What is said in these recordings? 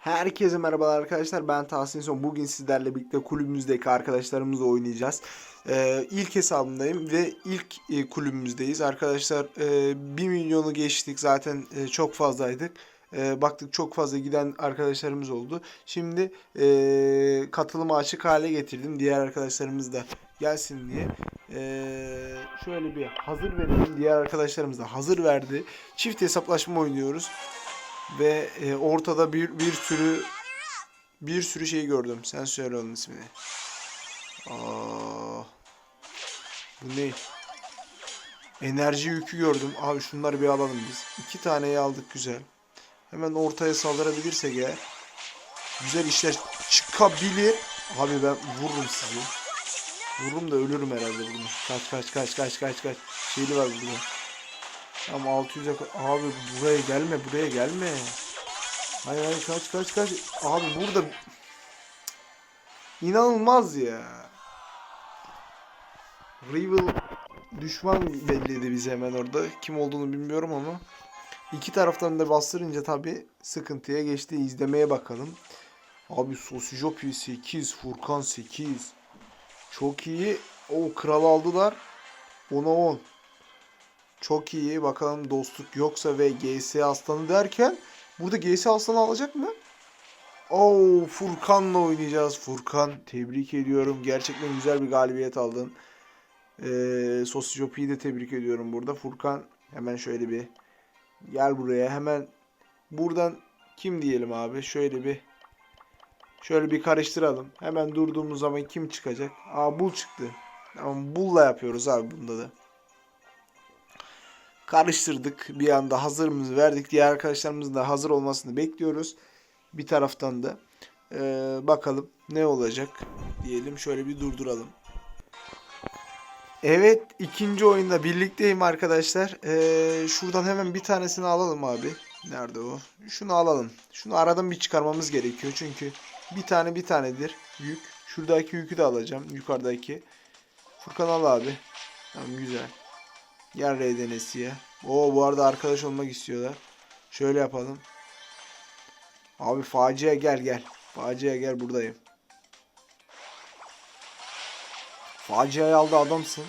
Herkese merhabalar arkadaşlar. Ben Tahsin Son. Bugün sizlerle birlikte kulübümüzdeki arkadaşlarımızla oynayacağız. Ee, ilk hesabımdayım ve ilk e, kulübümüzdeyiz. Arkadaşlar e, 1 milyonu geçtik. Zaten e, çok fazlaydık. E, baktık çok fazla giden arkadaşlarımız oldu. Şimdi e, katılımı açık hale getirdim. Diğer arkadaşlarımız da gelsin diye. E, şöyle bir hazır verelim. Diğer arkadaşlarımız da hazır verdi. Çift hesaplaşma oynuyoruz. Ve e, ortada bir bir sürü bir sürü şey gördüm. Sen söyle onun ismini. Aa, bu ne? Enerji yükü gördüm. Abi şunları bir alalım biz. İki taneyi aldık güzel. Hemen ortaya saldırabilirsek eğer. Güzel işler çıkabilir. Abi ben vururum sizi. Vururum da ölürüm herhalde bunu. Kaç kaç kaç kaç kaç kaç. Şeyli var burada. Tamam 600'e ka- abi buraya gelme buraya gelme. Hayır hayır kaç kaç kaç. Abi burada inanılmaz ya. Rival düşman belliydi bize hemen orada. Kim olduğunu bilmiyorum ama. İki taraftan da bastırınca tabi sıkıntıya geçti. İzlemeye bakalım. Abi Sosijopi 8, Furkan 8. Çok iyi. O kral aldılar. 10'a 10. Çok iyi. Bakalım dostluk yoksa ve GS Aslanı derken burada GS Aslanı alacak mı? Oo Furkan'la oynayacağız. Furkan tebrik ediyorum. Gerçekten güzel bir galibiyet aldın. Ee, de tebrik ediyorum burada. Furkan hemen şöyle bir gel buraya. Hemen buradan kim diyelim abi? Şöyle bir şöyle bir karıştıralım. Hemen durduğumuz zaman kim çıkacak? Aa Bul çıktı. Tamam Bul'la yapıyoruz abi bunda da karıştırdık. Bir anda hazırımızı verdik. Diğer arkadaşlarımızın da hazır olmasını bekliyoruz. Bir taraftan da Ee, bakalım ne olacak diyelim. Şöyle bir durduralım. Evet ikinci oyunda birlikteyim arkadaşlar. Ee, şuradan hemen bir tanesini alalım abi. Nerede o? Şunu alalım. Şunu aradan bir çıkarmamız gerekiyor. Çünkü bir tane bir tanedir yük. Şuradaki yükü de alacağım. Yukarıdaki. Furkan al abi. Tamam güzel. Gel RDN'siye. Oo bu arada arkadaş olmak istiyorlar. Şöyle yapalım. Abi facia gel gel. Facia gel buradayım. Facia'yı aldı adamsın.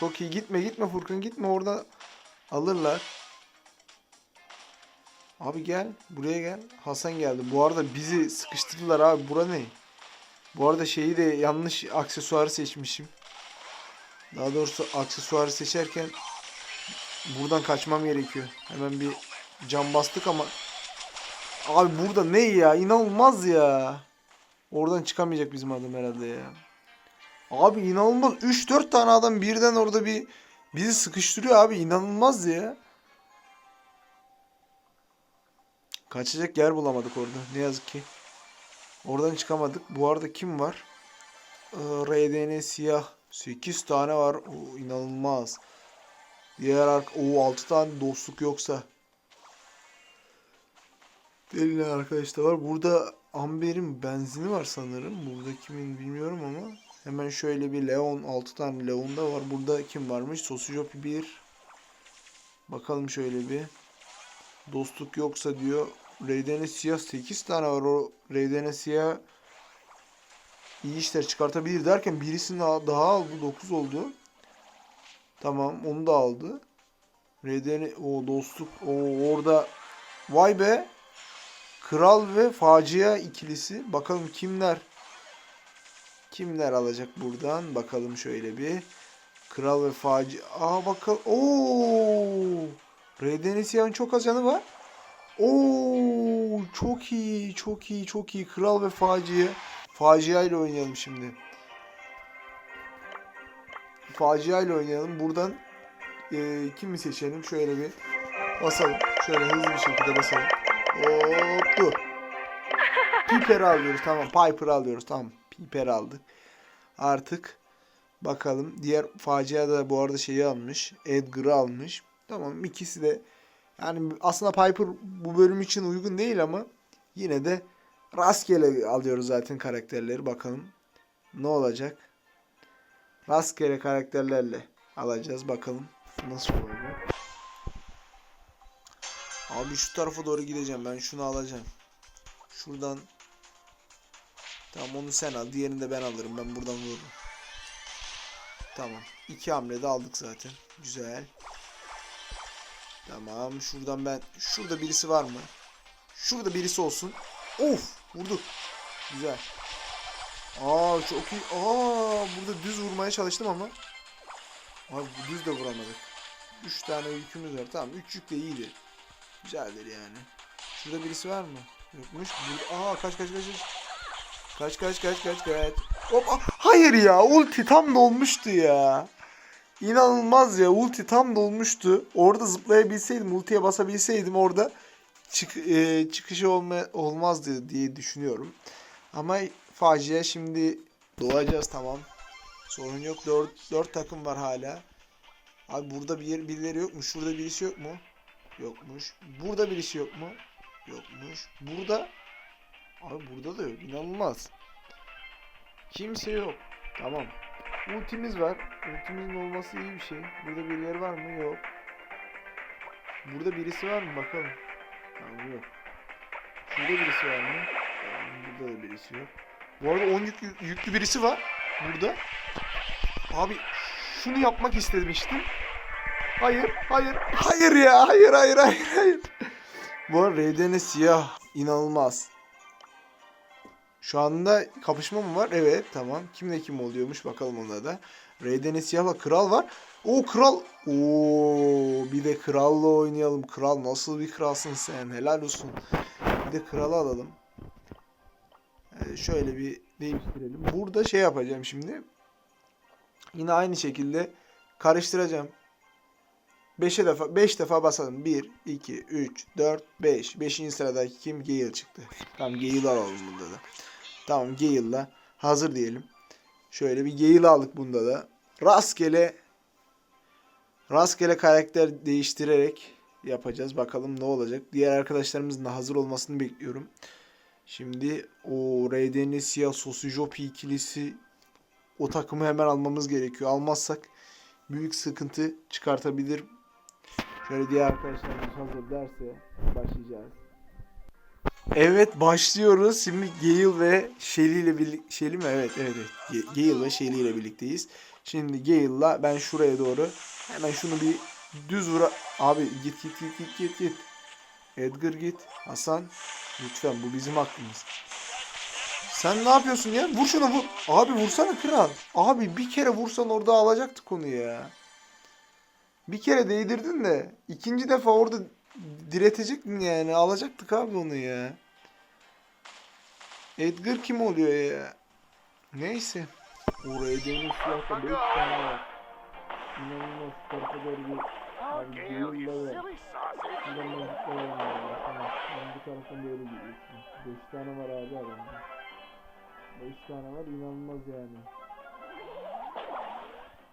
Çok iyi gitme gitme Furkan gitme orada alırlar. Abi gel buraya gel. Hasan geldi. Bu arada bizi sıkıştırdılar abi. Bura ne? Bu arada şeyi de yanlış aksesuarı seçmişim. Daha doğrusu aksesuarı seçerken buradan kaçmam gerekiyor. Hemen bir cam bastık ama abi burada ne ya? İnanılmaz ya. Oradan çıkamayacak bizim adam herhalde ya. Abi inanılmaz. 3-4 tane adam birden orada bir bizi sıkıştırıyor abi. İnanılmaz ya. Kaçacak yer bulamadık orada. Ne yazık ki. Oradan çıkamadık. Bu arada kim var? Ee, RDN siyah. 8 tane var. O inanılmaz. Diğer ark o 6 tane dostluk yoksa. Deli arkadaş da var. Burada Amber'in benzini var sanırım. Burada kimin bilmiyorum ama. Hemen şöyle bir Leon 6 tane Leon da var. Burada kim varmış? Sosyopi 1. Bakalım şöyle bir. Dostluk yoksa diyor. Raiden siyah 8 tane var. O Raiden siyah iyi işler çıkartabilir derken birisini daha aldı. 9 oldu. Tamam onu da aldı. Redeni o dostluk o orada vay be Kral ve Facia ikilisi. Bakalım kimler kimler alacak buradan? Bakalım şöyle bir. Kral ve Facia. Aa bakalım. Oo! Redenisiyan çok az canı var. Oo! Çok iyi, çok iyi, çok iyi. Kral ve Facia. Facia ile oynayalım şimdi. Facia ile oynayalım. Buradan e, kimi seçelim? Şöyle bir basalım. Şöyle hızlı bir şekilde basalım. Hop dur. Piper alıyoruz tamam. Piper alıyoruz tamam. Piper aldık. Artık bakalım. Diğer facia da bu arada şeyi almış. Edgar'ı almış. Tamam ikisi de yani aslında Piper bu bölüm için uygun değil ama yine de rastgele alıyoruz zaten karakterleri. Bakalım ne olacak. Rastgele karakterlerle alacağız. Bakalım nasıl olacak. Abi şu tarafa doğru gideceğim. Ben şunu alacağım. Şuradan. Tamam onu sen al. Diğerini de ben alırım. Ben buradan vururum. Tamam. İki hamlede aldık zaten. Güzel. Tamam. Şuradan ben... Şurada birisi var mı? Şurada birisi olsun. Of! Vurduk. Güzel. Aa çok iyi. Aa burada düz vurmaya çalıştım ama. Abi düz de vuramadık. 3 tane yükümüz var. Tamam 3 yük de iyidir. Güzeldir yani. Şurada birisi var mı? Yokmuş. Aa kaç kaç kaç. Kaç kaç kaç kaç kaç. Hop. ah, Hayır ya ulti tam dolmuştu ya. İnanılmaz ya ulti tam dolmuştu. Orada zıplayabilseydim ultiye basabilseydim orada çık, e, çıkışı olma, olmazdı diye düşünüyorum. Ama facia şimdi doğacağız tamam. Sorun yok. 4, 4 takım var hala. Abi burada bir birileri yok mu? Şurada birisi yok mu? Yokmuş. Burada birisi yok mu? Yokmuş. Burada Abi burada da yok. İnanılmaz. Kimse yok. Tamam. Ultimiz var. Ultimizin olması iyi bir şey. Burada birileri var mı? Yok. Burada birisi var mı? Bakalım. Tamam yok. Şurada birisi var mı? Tamam, burada da birisi yok. Bu arada 10 yük, yüklü birisi var. Burada. Abi şunu yapmak istemiştim. Hayır, hayır, hayır ya, hayır, hayır, hayır, hayır. Bu arada RDN siyah, inanılmaz. Şu anda kapışma mı var? Evet, tamam. Kimle kim oluyormuş bakalım ona da. RDN siyahla kral var. O kral. Oo, bir de kralla oynayalım. Kral nasıl bir kralsın sen? Helal olsun. Bir de kralı alalım. Ee, şöyle bir değiştirelim. Burada şey yapacağım şimdi. Yine aynı şekilde karıştıracağım. 5'e defa 5 defa basalım. 1 2 3 4 5. 5. sıradaki kim? Gale çıktı. Tamam Gale'ı alalım bunda da. Tamam Gale'la hazır diyelim. Şöyle bir Gale aldık bunda da. Rastgele rastgele karakter değiştirerek yapacağız. Bakalım ne olacak. Diğer arkadaşlarımızın da hazır olmasını bekliyorum. Şimdi o RDN siyah Sosijopi ikilisi o takımı hemen almamız gerekiyor. Almazsak büyük sıkıntı çıkartabilir. Şöyle diğer arkadaşlarımız hazır derse başlayacağız. Evet başlıyoruz. Şimdi Gale ve Shelly ile birlikte Shelly mi? Evet evet evet. Gale ve Shelly ile birlikteyiz. Şimdi Gale'la ben şuraya doğru hemen şunu bir düz vura. Abi git git git git git git. Edgar git. Hasan lütfen bu bizim hakkımız. Sen ne yapıyorsun ya? Vur şunu vur. Abi vursana kral. Abi bir kere vursan orada alacaktık onu ya. Bir kere değdirdin de ikinci defa orada diretecektin yani. Alacaktık abi onu ya. Edgar kim oluyor ya? Neyse. Oraya dönüş silahta 5 tane var. İnanılmaz tarafa doğru bir abi geyirle ver. Şuradan ben zıplayalım ya. Tamam. Ben bu taraftan böyle gidiyorsun. 5 tane var abi adamda. 5 tane var inanılmaz yani.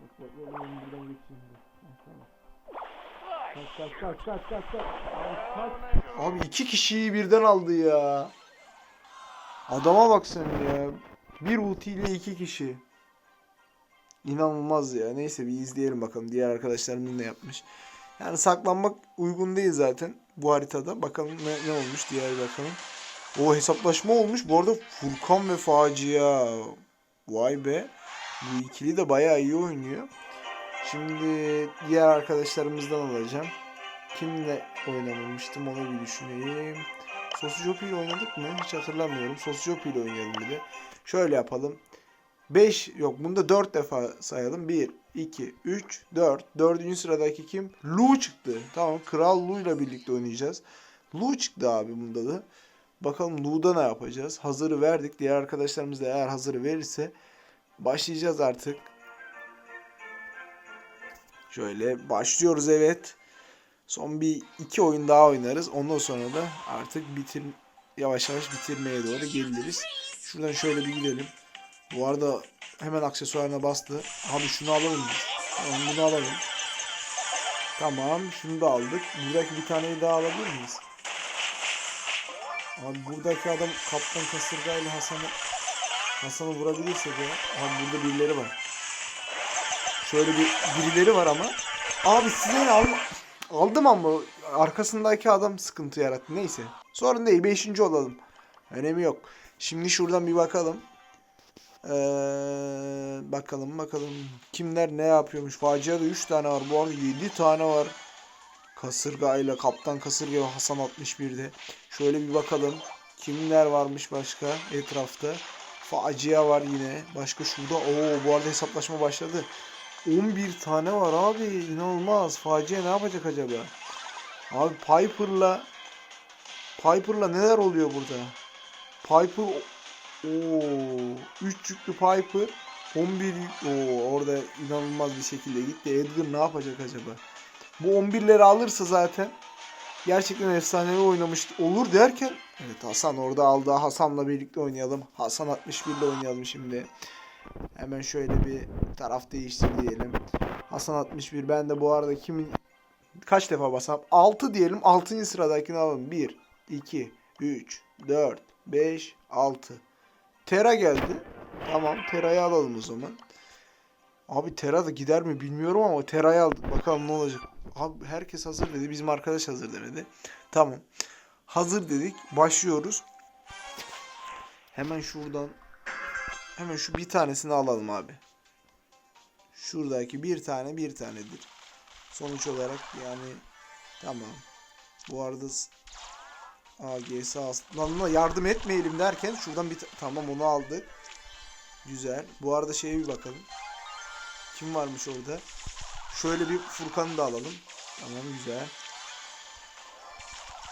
Bak bak bak buradan geçeyim. tamam. Kaç kaç kaç kaç kaç kaç. Kaç. Abi iki kişiyi birden aldı ya. Adama bak sen ya. Bir ulti ile iki kişi. İnanılmaz ya. Neyse bir izleyelim bakalım diğer arkadaşlarımın ne yapmış. Yani saklanmak uygun değil zaten bu haritada. Bakalım ne, ne olmuş diğer bakalım. O hesaplaşma olmuş. Bu arada Furkan ve Facia. Vay be. Bu ikili de bayağı iyi oynuyor. Şimdi diğer arkadaşlarımızdan alacağım. Kimle oynamamıştım onu bir düşüneyim. Sosyopi ile oynadık mı? Hiç hatırlamıyorum. Sosyopi ile oynayalım bir de. Şöyle yapalım. 5 yok bunda 4 defa sayalım. 1, 2, 3, 4. Dördüncü sıradaki kim? Lu çıktı. Tamam Kral Lu ile birlikte oynayacağız. Lu çıktı abi bunda da. Bakalım Lu'da ne yapacağız? Hazırı verdik. Diğer arkadaşlarımız da eğer hazırı verirse başlayacağız artık. Şöyle başlıyoruz evet. Son bir iki oyun daha oynarız. Ondan sonra da artık bitir yavaş yavaş bitirmeye doğru geliriz. Şuradan şöyle bir gidelim. Bu arada hemen aksesuarına bastı. Abi şunu alalım. Tamam bunu alalım. Tamam şunu da aldık. Buradaki bir taneyi daha alabilir miyiz? Abi buradaki adam Kaptan Kasırga ile Hasan'ı Hasan'ı vurabilirse de abi burada birileri var. Şöyle bir birileri var ama abi size al aldım ama arkasındaki adam sıkıntı yarattı. Neyse. Sorun değil. Beşinci olalım. Önemi yok. Şimdi şuradan bir bakalım. Ee, bakalım bakalım. Kimler ne yapıyormuş. Facia'da 3 tane var. Bu arada 7 tane var. Kasırga ile Kaptan Kasırga ve Hasan 61'de. Şöyle bir bakalım. Kimler varmış başka etrafta. Facia var yine. Başka şurada. Oo bu arada hesaplaşma başladı. 11 tane var abi. İnanılmaz. Facia ne yapacak acaba? Abi Piper'la Piper'la neler oluyor burada? Piper Oo, 3 yüklü Piper 11 yük- Oo, orada inanılmaz bir şekilde gitti. Edgar ne yapacak acaba? Bu 11'leri alırsa zaten gerçekten efsanevi oynamış olur derken evet Hasan orada aldı. Hasan'la birlikte oynayalım. Hasan 61 ile oynayalım şimdi. Hemen şöyle bir taraf değiştir diyelim. Hasan 61 ben de bu arada kimin kaç defa basam? 6 diyelim. 6. sıradakini alalım. 1 2 3 4 5 6 Tera geldi. Tamam Tera'yı alalım o zaman. Abi Tera da gider mi bilmiyorum ama Tera'yı aldık. Bakalım ne olacak. Abi herkes hazır dedi. Bizim arkadaş hazır demedi. Tamam. Hazır dedik. Başlıyoruz. Hemen şuradan hemen şu bir tanesini alalım abi. Şuradaki bir tane bir tanedir. Sonuç olarak yani tamam. Bu arada AGS aslında yardım etmeyelim derken şuradan bir ta- tamam onu aldık. Güzel. Bu arada şeye bir bakalım. Kim varmış orada? Şöyle bir Furkan'ı da alalım. Tamam güzel.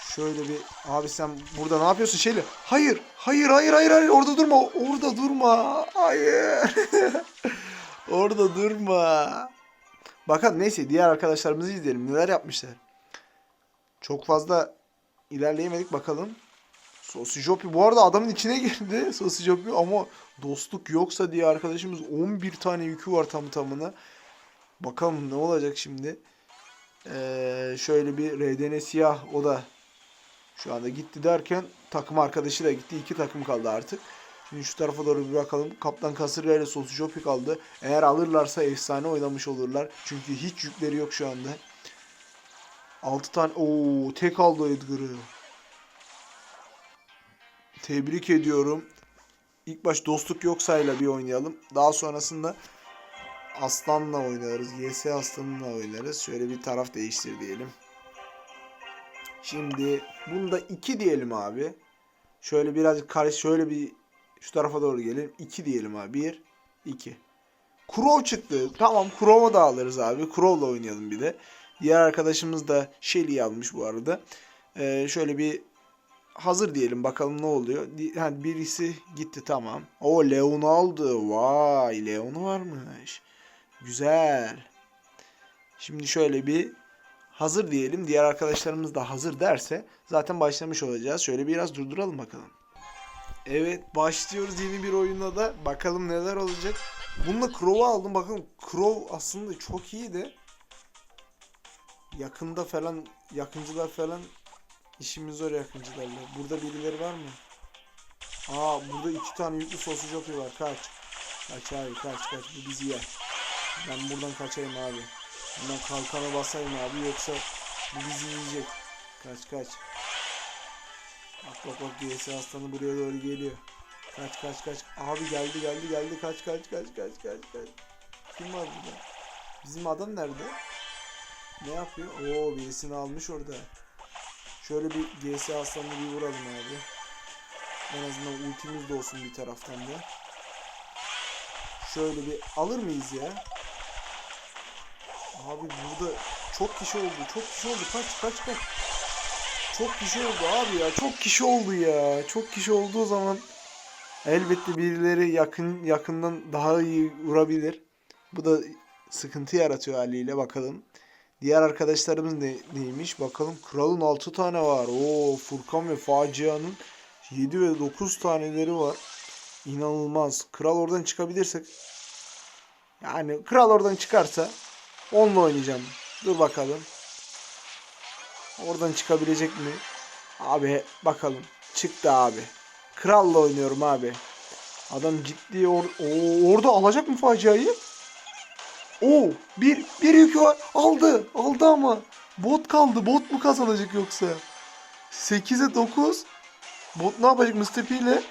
Şöyle bir abi sen burada ne yapıyorsun şeyle? Hayır, hayır, hayır, hayır, hayır. Orada durma. Orada durma. Hayır. orada durma. Bakalım neyse diğer arkadaşlarımızı izleyelim. Neler yapmışlar. Çok fazla ilerleyemedik bakalım. Sosijopi bu arada adamın içine girdi Sosijopi ama dostluk yoksa diye arkadaşımız 11 tane yükü var tamı tamına. Bakalım ne olacak şimdi. Ee, şöyle bir RDN siyah o da şu anda gitti derken takım arkadaşı da gitti. iki takım kaldı artık. Şimdi şu tarafa doğru bir bakalım. Kaptan Kasırga ile Sosijopi kaldı. Eğer alırlarsa efsane oynamış olurlar. Çünkü hiç yükleri yok şu anda. 6 tane. Oo tek aldı Edgar'ı. Tebrik ediyorum. İlk baş dostluk yoksayla bir oynayalım. Daha sonrasında Aslan'la oynarız. YS Aslan'la oynarız. Şöyle bir taraf değiştir diyelim. Şimdi bunda 2 diyelim abi. Şöyle birazcık karış şöyle bir şu tarafa doğru gelelim. 2 diyelim abi. 1 2. Crow çıktı. Tamam Crow'u da alırız abi. Crow'la oynayalım bir de. Diğer arkadaşımız da Shelly'i almış bu arada. Ee, şöyle bir hazır diyelim bakalım ne oluyor. Ha, birisi gitti tamam. O Leon aldı. Vay Leon'u varmış. Güzel. Şimdi şöyle bir hazır diyelim. Diğer arkadaşlarımız da hazır derse zaten başlamış olacağız. Şöyle biraz durduralım bakalım. Evet başlıyoruz yeni bir oyuna da. Bakalım neler olacak. Bununla Crow'u aldım. Bakın Crow aslında çok iyi de yakında falan yakıncılar falan işimiz zor yakıncılarla. Burada birileri var mı? Aa burada iki tane yüklü jockey var. Kaç. Kaç abi kaç kaç. Bu bizi yer. Ben buradan kaçayım abi. Bundan kalkana basayım abi yoksa bu bizi yiyecek. Kaç kaç. Bak bak bak GS aslanı buraya doğru geliyor. Kaç kaç kaç. Abi geldi geldi geldi. Kaç kaç kaç kaç kaç kaç. Kim var burada? Bizim adam nerede? Ne yapıyor? Oo birisini almış orada. Şöyle bir GS aslanını bir vuralım abi. En azından ultimiz de olsun bir taraftan da. Şöyle bir alır mıyız ya? Abi burada çok kişi oldu. Çok kişi oldu. Kaç kaç kaç. Çok kişi oldu abi ya. Çok kişi oldu ya. Çok kişi olduğu zaman elbette birileri yakın yakından daha iyi vurabilir. Bu da sıkıntı yaratıyor haliyle bakalım. Diğer arkadaşlarımız ne, neymiş? Bakalım kralın 6 tane var. Oo Furkan ve Facia'nın 7 ve 9 taneleri var. İnanılmaz. Kral oradan çıkabilirsek yani kral oradan çıkarsa onunla oynayacağım. Dur bakalım. Oradan çıkabilecek mi? Abi bakalım. Çıktı abi. Kralla oynuyorum abi. Adam ciddi or Oo, orada alacak mı faciayı? Oo bir bir yükü var. Aldı. Aldı ama. Bot kaldı. Bot mu kazanacak yoksa? 8'e 9. Bot ne yapacak Mr. P ile?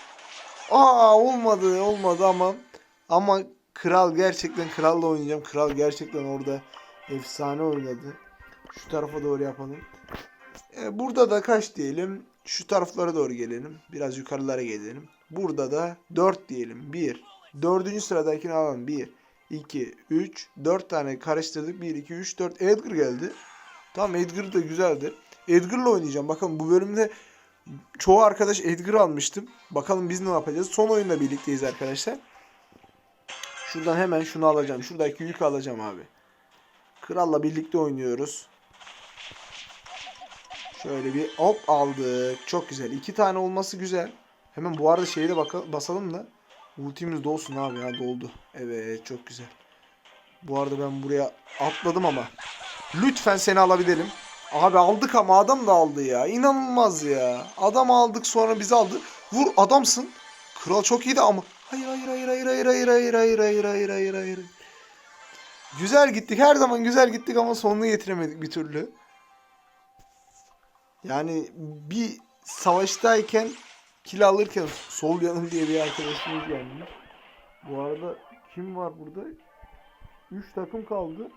Aa olmadı olmadı ama ama kral gerçekten kralla oynayacağım. Kral gerçekten orada efsane oynadı. Şu tarafa doğru yapalım. E, burada da kaç diyelim? Şu taraflara doğru gelelim. Biraz yukarılara gelelim. Burada da 4 diyelim. 1. Dördüncü sıradakini alalım. 1, 2, 3, 4 tane karıştırdık. 1, 2, 3, 4. Edgar geldi. Tamam Edgar da güzeldir. Edgar'la oynayacağım. Bakın bu bölümde çoğu arkadaş Edgar almıştım. Bakalım biz ne yapacağız. Son oyunda birlikteyiz arkadaşlar. Şuradan hemen şunu alacağım. Şuradaki yükü alacağım abi. Kralla birlikte oynuyoruz. Şöyle bir hop aldık. Çok güzel. İki tane olması güzel. Hemen bu arada şeyi de basalım da. Ultimiz dolsun abi ya doldu. Evet çok güzel. Bu arada ben buraya atladım ama. Lütfen seni alabilirim. Abi aldık ama adam da aldı ya. İnanılmaz ya. Adam aldık sonra bizi aldı. Vur adamsın. Kral çok iyiydi ama. Hayır hayır hayır hayır hayır hayır hayır hayır hayır hayır hayır hayır. Güzel gittik. Her zaman güzel gittik ama sonunu getiremedik bir türlü. Yani bir savaştayken kill alırken sol yanım diye bir arkadaşımız gelmiş. Bu arada kim var burada? 3 takım kaldı.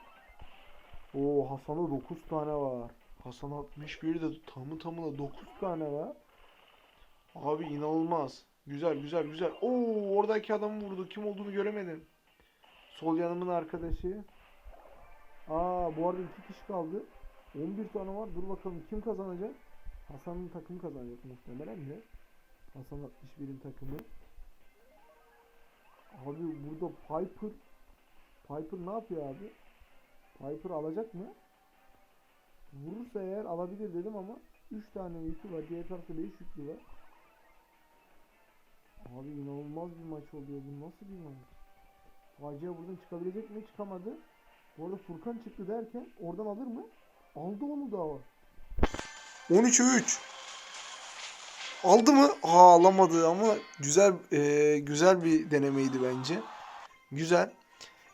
Oo Hasan'da 9 tane var. Hasan 61 de tamı tamına 9 tane var. Abi inanılmaz. Güzel güzel güzel. Oo oradaki adamı vurdu. Kim olduğunu göremedim. Sol yanımın arkadaşı. Aa bu arada iki kişi kaldı. 11 tane var. Dur bakalım kim kazanacak? Hasan'ın takımı kazanacak muhtemelen de. Hasan 61'in takımı. Abi burada Piper Piper ne yapıyor abi? Piper alacak mı? Vurursa eğer alabilir dedim ama 3 tane yükü var. Diğer tarafta 5 yüklü var. Abi inanılmaz bir maç oluyor. Bu nasıl bir maç? Facia buradan çıkabilecek mi? Çıkamadı. Bu arada Furkan çıktı derken oradan alır mı? Aldı onu da. 13'e 3. Aldı mı? Aa alamadı ama güzel e, güzel bir denemeydi bence. Güzel.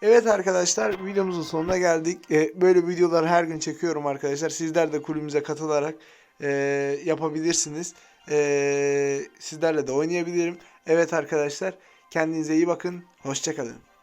Evet arkadaşlar videomuzun sonuna geldik. E, böyle videolar her gün çekiyorum arkadaşlar. Sizler de kulübümüze katılarak e, yapabilirsiniz. E, sizlerle de oynayabilirim. Evet arkadaşlar kendinize iyi bakın. Hoşçakalın.